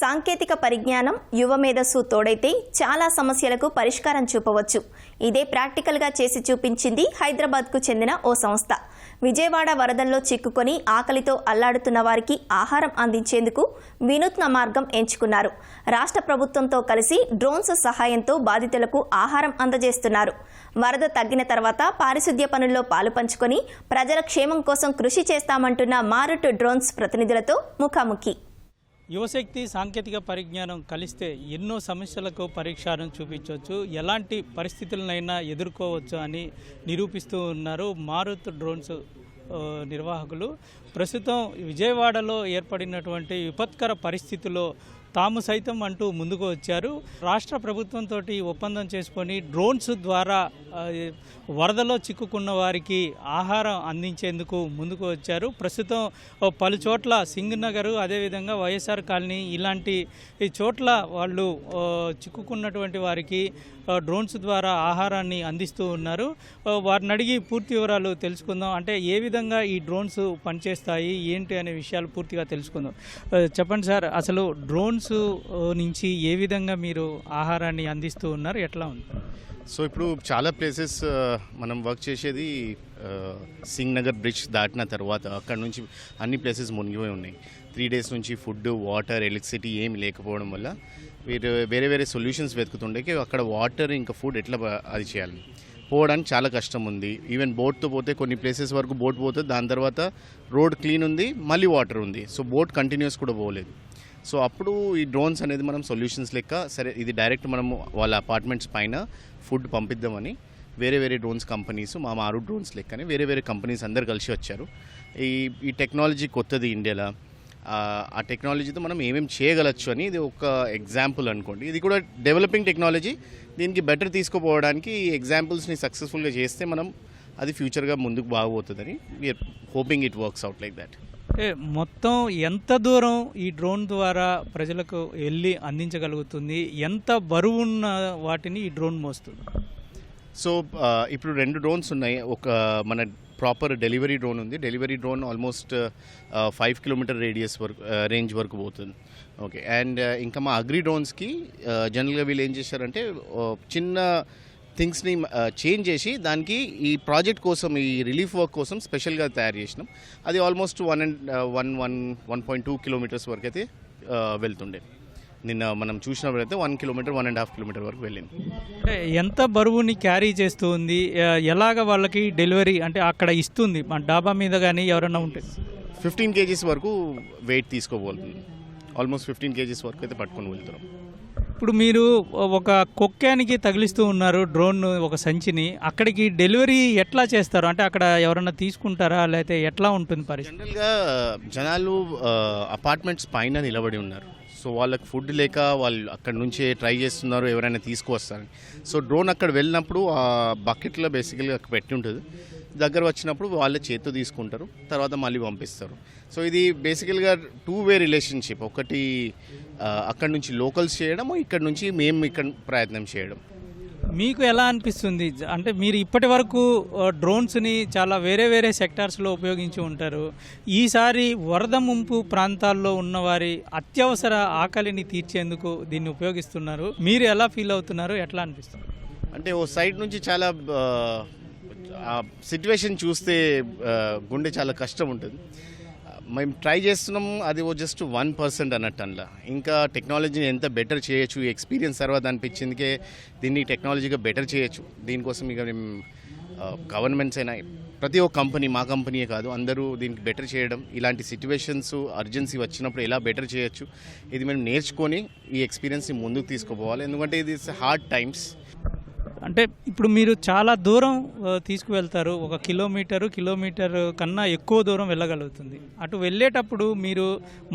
సాంకేతిక పరిజ్ఞానం యువ మేధస్సు తోడైతే చాలా సమస్యలకు పరిష్కారం చూపవచ్చు. ఇదే ప్రాక్టికల్గా చేసి చూపించింది హైదరాబాద్కు చెందిన ఓ సంస్థ. విజయవాడ వరదల్లో చిక్కుకొని ఆకలితో అల్లాడుతున్న వారికి ఆహారం అందించేందుకు వినూత్న మార్గం ఎంచుకున్నారు. రాష్ట్ర ప్రభుత్వంతో కలిసి డ్రోన్స్ సహాయంతో బాధితులకు ఆహారం అందజేస్తున్నారు. వరద తగ్గిన తర్వాత పారిశుద్ధ్య పనుల్లో పాలు పంచుకొని ప్రజల క్షేమం కోసం కృషి చేస్తామంటున్న మారుట్ డ్రోన్స్ ప్రతినిధులతో ముఖాముఖి. యువశక్తి సాంకేతిక పరిజ్ఞానం కలిస్తే ఎన్నో సమస్యలకు పరిష్కారం చూపించవచ్చు. ఎలాంటి పరిస్థితులనైనా ఎదుర్కోవచ్చు అని నిరూపిస్తూ ఉన్నారు మారుత్ డ్రోన్స్ నిర్వాహకులు. ప్రస్తుతం విజయవాడలో ఏర్పడినటువంటి విపత్కర పరిస్థితుల్లో తాము సైతం అంటూ ముందుకు వచ్చారు. రాష్ట్ర ప్రభుత్వంతో ఒప్పందం చేసుకొని డ్రోన్స్ ద్వారా వరదలో చిక్కుకున్న వారికి ఆహారం అందించేందుకు ముందుకు వచ్చారు. ప్రస్తుతం పలు చోట్ల సింగ్ నగర్ అదేవిధంగా వైఎస్ఆర్ కాలనీ ఇలాంటి చోట్ల వాళ్ళు చిక్కుకున్నటువంటి వారికి డ్రోన్స్ ద్వారా ఆహారాన్ని అందిస్తూ ఉన్నారు. వారిని అడిగి పూర్తి వివరాలు తెలుసుకుందాం. అంటే ఏ విధంగా ఈ డ్రోన్స్ పనిచేస్తాయి ఏంటి అనే విషయాలు పూర్తిగా తెలుసుకుందాం. చెప్పండి సార్ అసలు డ్రోన్ ఫార్మ్స్ uh, నుంచి ఏ విధంగా మీరు ఆహారాన్ని అందిస్తూ ఉన్నారు? ఎట్లా ఉంది? సో ఇప్పుడు చాలా ప్లేసెస్ uh, మనం వర్క్ చేసేది సింగ్ నగర్ బ్రిడ్జ్ దాటిన తర్వాత అక్కడ నుంచి అన్ని ప్లేసెస్ మునిగిపోయి ఉన్నాయి. త్రీ డేస్ నుంచి ఫుడ్ వాటర్ ఎలక్ట్రిసిటీ ఏమి లేకపోవడం వల్ల వీరు వేరే వేరే సొల్యూషన్స్ వెతుకుతుండే అక్కడ వాటర్ ఇంకా ఫుడ్ ఎట్లా అది చేయాలి? పోవడానికి చాలా కష్టం ఉంది. ఈవెన్ బోట్తో పోతే కొన్ని ప్లేసెస్ వరకు బోట్ పోతే దాని తర్వాత రోడ్ క్లీన్ ఉంది మళ్ళీ వాటర్ ఉంది. సో బోట్ కంటిన్యూస్ కూడా పోలేదు. సో అప్పుడు ఈ డ్రోన్స్ అనేది మనం సొల్యూషన్స్ లెక్క సరే ఇది డైరెక్ట్ మనము వాళ్ళ అపార్ట్మెంట్స్ పైన ఫుడ్ పంపిద్దామని వేరే వేరే డ్రోన్స్ కంపెనీస్ మా మారు డ్రోన్స్ లెక్కనే వేరే వేరే కంపెనీస్ అందరు కలిసి వచ్చారు. ఈ ఈ టెక్నాలజీ కొత్తది ఇండియాలో ఆ, టెక్నాలజీతో మనం ఏమేమి చేయగలచ్చు అని ఇది ఒక ఎగ్జాంపుల్ అనుకోండి. ఇది కూడా డెవలపింగ్ టెక్నాలజీ దీనికి బెటర్ తీసుకుపోవడానికి ఈ ఎగ్జాంపుల్స్ని సక్సెస్ఫుల్గా చేస్తే మనం అది ఫ్యూచర్గా ముందుకు బాగోతుందని we're hoping it works out like that మొత్తం ఎంత దూరం ఈ డ్రోన్ ద్వారా ప్రజలకు వెళ్ళి అందించగలుగుతుంది? ఎంత బరువున్న వాటిని ఈ డ్రోన్ మోస్తుంది? సో ఇప్పుడు రెండు డ్రోన్స్ ఉన్నాయి. ఒక మన ప్రాపర్ డెలివరీ డ్రోన్ ఉంది. Delivery drone almost five kilometer radius వరకు రేంజ్ వరకు పోతుంది. ఓకే. అండ్ ఇంకా మా అగ్రి డ్రోన్స్కి జనరల్గా వీళ్ళు ఏం చేశారంటే చిన్న థింగ్స్ని చేంజ్ చేసి దానికి ఈ ప్రాజెక్ట్ కోసం ఈ రిలీఫ్ వర్క్ కోసం స్పెషల్గా తయారు చేసినాం. అది almost one and one one one point two kilometers వరకు అయితే వెళ్తుండే. నిన్న మనం చూసినప్పుడైతే one kilometer one and half kilometer వరకు వెళ్ళింది. అంటే ఎంత బరువుని క్యారీ చేస్తూ ఉంది? ఎలాగ వాళ్ళకి డెలివరీ అంటే అక్కడ ఇస్తుంది? మన డాబా మీద కానీ ఎవరైనా ఉంటే. ఫిఫ్టీన్ కేజీస్ వరకు వెయిట్ తీసుకోబోతుంది. ఆల్మోస్ట్ ఫిఫ్టీన్ కేజీస్ వరకు అయితే పట్టుకొని వెళ్తున్నాం. ఇప్పుడు మీరు ఒక కుక్కానికి తగిలిస్తూ ఉన్నారు డ్రోన్ ఒక సంచిని. అక్కడికి డెలివరీ ఎట్లా చేస్తారు? అంటే అక్కడ ఎవరన్నా తీసుకుంటారా? లేకపోతే ఎట్లా ఉంటుంది పరిస్థితి? జనరల్గా జనాలు అపార్ట్మెంట్స్ పైన నిలబడి ఉన్నారు. సో వాళ్ళకి ఫుడ్ లేక వాళ్ళు అక్కడ నుంచే ట్రై చేస్తున్నారు ఎవరైనా తీసుకువస్తారని సో డ్రోన్ అక్కడ వెళ్ళినప్పుడు ఆ బకెట్లో బేసికల్గా అక్కడ పెట్టి ఉంటుంది. దగ్గర వచ్చినప్పుడు వాళ్ళే చేతితో తీసుకుంటారు తర్వాత మళ్ళీ పంపిస్తారు. సో ఇది బేసికల్గా టూ వే రిలేషన్షిప్ ఒకటి అక్కడ నుంచి లోకల్స్ చేయడం ఇక్కడ నుంచి మేము ఇక్కడ ప్రయత్నం చేయడం. మీకు ఎలా అనిపిస్తుంది? అంటే మీరు ఇప్పటి వరకు డ్రోన్స్ని చాలా వేరే వేరే సెక్టార్స్లో ఉపయోగించి ఉంటారు. ఈసారి వరద ముంపు ప్రాంతాల్లో ఉన్నవారి అత్యవసర ఆకలిని తీర్చేందుకు దీన్ని ఉపయోగిస్తున్నారు. మీరు ఎలా ఫీల్ అవుతున్నారు ఎట్లా అనిపిస్తుంది? అంటే ఓ సైడ్ నుంచి చాలా ఆ సిచ్యువేషన్ చూస్తే గుండె చాలా కష్టం ఉంటుంది. మేము ట్రై చేస్తున్నాం అది ఓ జస్ట్ వన్ పర్సెంట్ అన్నట్టు అందులో ఇంకా టెక్నాలజీని ఎంత బెటర్ చేయొచ్చు ఈ ఎక్స్పీరియన్స్ తర్వాత అనిపించిందికే దీన్ని టెక్నాలజీగా బెటర్ చేయొచ్చు. దీనికోసం ఇక మేము గవర్నమెంట్స్ అయినా ప్రతి ఒక్క కంపెనీ మా కంపెనీయే కాదు అందరూ దీనికి బెటర్ చేయడం ఇలాంటి సిచ్యువేషన్స్ అర్జెన్సీ వచ్చినప్పుడు ఎలా బెటర్ చేయొచ్చు ఇది మేము నేర్చుకొని ఈ ఎక్స్పీరియన్స్ని ముందుకు తీసుకుపోవాలి. ఎందుకంటే ఇది హార్డ్ టైమ్స్ అంటే ఇప్పుడు మీరు చాలా దూరం తీసుకువెళ్తారు. ఒక కిలోమీటరు కిలోమీటర్ కన్నా ఎక్కువ దూరం వెళ్ళగలుగుతుంది. అటు వెళ్ళేటప్పుడు మీరు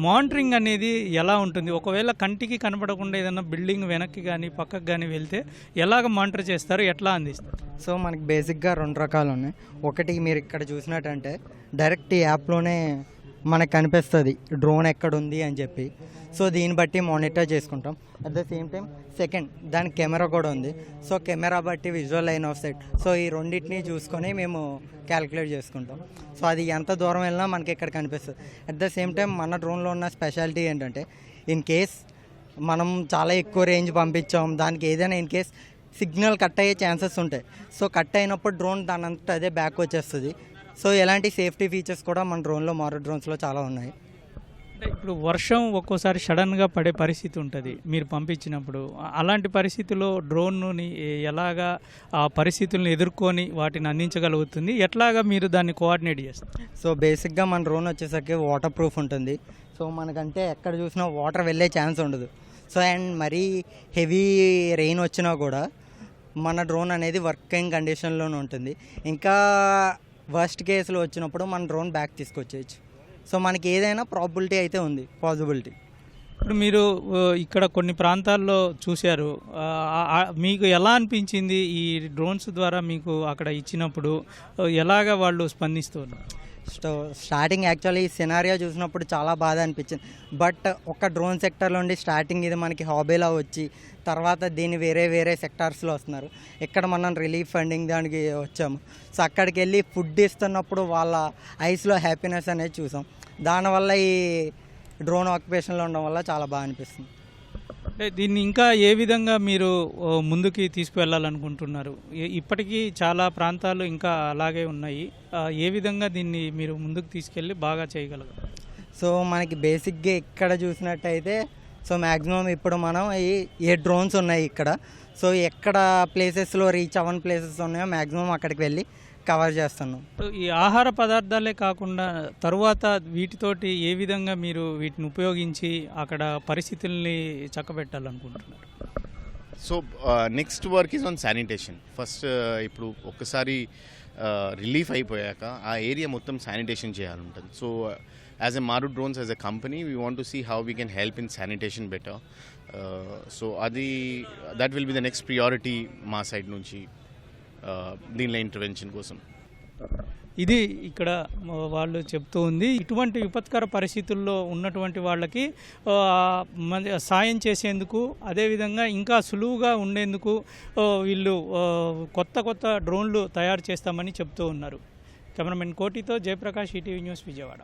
మానిటరింగ్ అనేది ఎలా ఉంటుంది? ఒకవేళ కంటికి కనపడకుండా ఏదైనా బిల్డింగ్ వెనక్కి కానీ పక్కకు కానీ వెళ్తే ఎలాగ మానిటర్ చేస్తారు? ఎట్లా అందిస్తారు? సో మనకి బేసిక్గా రెండు రకాలు ఉన్నాయి. ఒకటి మీరు ఇక్కడ చూసినట్టంటే డైరెక్ట్ ఈ యాప్లోనే మనకు కనిపిస్తుంది డ్రోన్ ఎక్కడ ఉంది అని చెప్పి. సో దీన్ని బట్టి మానిటర్ చేసుకుంటాం. At the same time second దాని కెమెరా కూడా ఉంది. సో కెమెరా బట్టి visual line of sight so ఈ రెండింటిని చూసుకొని మేము క్యాలిక్యులేట్ చేసుకుంటాం. సో అది ఎంత దూరం వెళ్ళినా మనకి ఇక్కడ కనిపిస్తుంది. అట్ ద సేమ్ టైం మన డ్రోన్లో ఉన్న స్పెషాలిటీ ఏంటంటే ఇన్ కేస్ మనం చాలా ఎక్కువ రేంజ్ పంపించాం దానికి ఏదైనా ఇన్ కేస్ సిగ్నల్ కట్ అయ్యే ఛాన్సెస్ ఉంటాయి. సో కట్ అయినప్పుడు డ్రోన్ దాని అదే బ్యాక్ వచ్చేస్తుంది. సో ఎలాంటి సేఫ్టీ ఫీచర్స్ కూడా మన డ్రోన్లో మారో డ్రోన్స్లో చాలా ఉన్నాయి. ఇప్పుడు వర్షం ఒక్కోసారి సడన్గా పడే పరిస్థితి ఉంటుంది. మీరు పంపించినప్పుడు అలాంటి పరిస్థితుల్లో డ్రోన్ని ఎలాగా ఆ పరిస్థితులను ఎదుర్కొని వాటిని అందించగలుగుతుంది? ఎట్లాగా మీరు దాన్ని కోఆర్డినేట్ చేస్తారు? సో బేసిక్గా మన డ్రోన్ వచ్చేసరికి వాటర్ ప్రూఫ్ ఉంటుంది. సో మనకంటే ఎక్కడ చూసినా వాటర్ వెళ్ళే ఛాన్స్ ఉండదు. సో అండ్ మరీ హెవీ రెయిన్ వచ్చినా కూడా మన డ్రోన్ అనేది వర్కింగ్ కండిషన్లోనే ఉంటుంది. ఇంకా వర్స్ట్ కేసులో వచ్చినప్పుడు మన డ్రోన్ బ్యాక్ తీసుకొచ్చేయచ్చు. సో మనకి ఏదైనా ప్రాబిలిటీ అయితే ఉంది పాసిబిలిటీ ఇప్పుడు మీరు ఇక్కడ కొన్ని ప్రాంతాల్లో చూశారు. మీకు ఎలా అనిపించింది ఈ డ్రోన్స్ ద్వారా మీకు అక్కడ ఇచ్చినప్పుడు? ఎలాగ వాళ్ళు స్పందిస్తున్నారు? సో స్టార్టింగ్ యాక్చువల్లీ ఈ సినారియో చూసినప్పుడు చాలా బాధ అనిపించింది. బట్ ఒక డ్రోన్ సెక్టర్లో ఉండి స్టార్టింగ్ ఇది మనకి హాబీలా వచ్చి తర్వాత దీన్ని వేరే వేరే సెక్టార్స్లో వస్తున్నారు. ఇక్కడ మనం రిలీఫ్ ఫండింగ్ దానికి వచ్చాము. సో అక్కడికి వెళ్ళి ఫుడ్ ఇస్తున్నప్పుడు వాళ్ళ ఐస్లో హ్యాపీనెస్ అనేది చూసాం. దానివల్ల ఈ డ్రోన్ ఆక్యుపేషన్లో ఉండడం వల్ల చాలా బాగా అనిపిస్తుంది. అంటే దీన్ని ఇంకా ఏ విధంగా మీరు ముందుకి తీసుకువెళ్ళాలనుకుంటున్నారు? ఇప్పటికీ చాలా ప్రాంతాలు ఇంకా అలాగే ఉన్నాయి. ఏ విధంగా దీన్ని మీరు ముందుకు తీసుకెళ్ళి బాగా చేయగలరు? సో మనకి బేసిక్గా ఇక్కడ చూసినట్టయితే సో మ్యాక్సిమం ఇప్పుడు మనం ఈ ఏ డ్రోన్స్ ఉన్నాయి ఇక్కడ. సో ఎక్కడ ప్లేసెస్లో రీచ్ అవ్వని ప్లేసెస్ ఉన్నాయో మ్యాక్సిమం అక్కడికి వెళ్ళి కవర్ చేస్తున్నాం. సో ఈ ఆహార పదార్థాలే కాకుండా తరువాత వీటితోటి ఏ విధంగా మీరు వీటిని ఉపయోగించి అక్కడ పరిస్థితుల్ని చక్కబెట్టాలనుకుంటున్నారు? So next work is on sanitation first ఇప్పుడు ఒక్కసారి రిలీఫ్ అయిపోయాక ఆ ఏరియా మొత్తం sanitation చేయాలంటుంది. So as a Marut drones as a company we want to see how we can help in sanitation better so అది that will be the next priority మా side నుంచి. uh, దీనిలో intervention కోసం. ఇది ఇక్కడ వాళ్ళు చెప్తూ ఉంది. ఇటువంటి విపత్కర పరిస్థితుల్లో ఉన్నటువంటి వాళ్ళకి మన సాయం చేసేందుకు అదేవిధంగా ఇంకా సులువుగా ఉండేందుకు వీళ్ళు కొత్త కొత్త డ్రోన్లు తయారు చేస్తామని చెప్తూ ఉన్నారు. కెమెరామెన్ కోటితో జయప్రకాష్ ఈటీవీ న్యూస్ విజయవాడ.